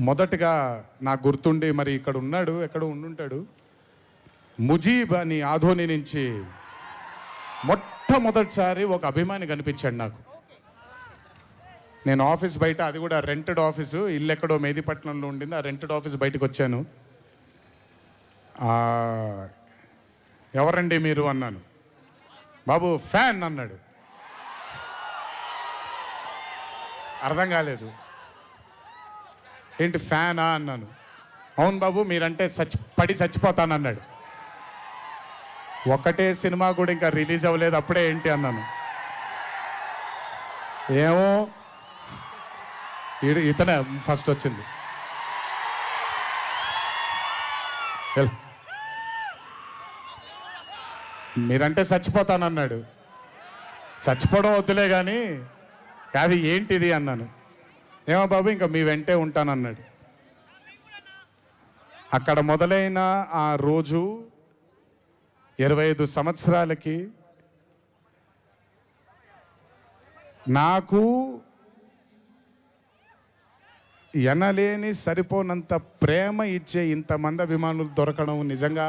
మొదటగా నాకు గుర్తుండి మరి ఇక్కడ ఉన్నాడు ఎక్కడ ఉండుంటాడు. ముజీబ్ అని ఆధోని నుంచి మొట్టమొదటిసారి ఒక అభిమాని కనిపించాడు నాకు. నేను ఆఫీస్ బయట అది కూడా రెంటెడ్ ఆఫీసు ఇల్లు ఎక్కడో మేదిపట్నంలో ఉండింది ఆ రెంటెడ్ ఆఫీస్ బయటకు వచ్చాను. ఎవరండి మీరు అన్నాను. బాబు ఫ్యాన్ అన్నాడు. అర్థం కాలేదు. ఏంటి ఫ్యానా అన్నాను. అవును బాబు మీరంటే చచ్చి పడి చచ్చిపోతాను అన్నాడు ఒకటే సినిమా కూడా ఇంకా రిలీజ్ అవ్వలేదు అప్పుడే ఏంటి అన్నాను. ఏమో ఇతనే ఫస్ట్ వచ్చింది. మీరంటే మీరంటే చచ్చిపోతానన్నాడు. చచ్చిపోవడం వద్దులే కానీ అది ఏంటిది అన్నాను. ఏమో బాబు ఇంకా మీ వెంటే ఉంటానన్నాడు. అక్కడ మొదలైన ఆ రోజు ఇరవై ఐదు సంవత్సరాలకి నాకు ఎనలేని సరిపోనంత ప్రేమ ఇచ్చే ఇంతమంది అభిమానులు దొరకడం నిజంగా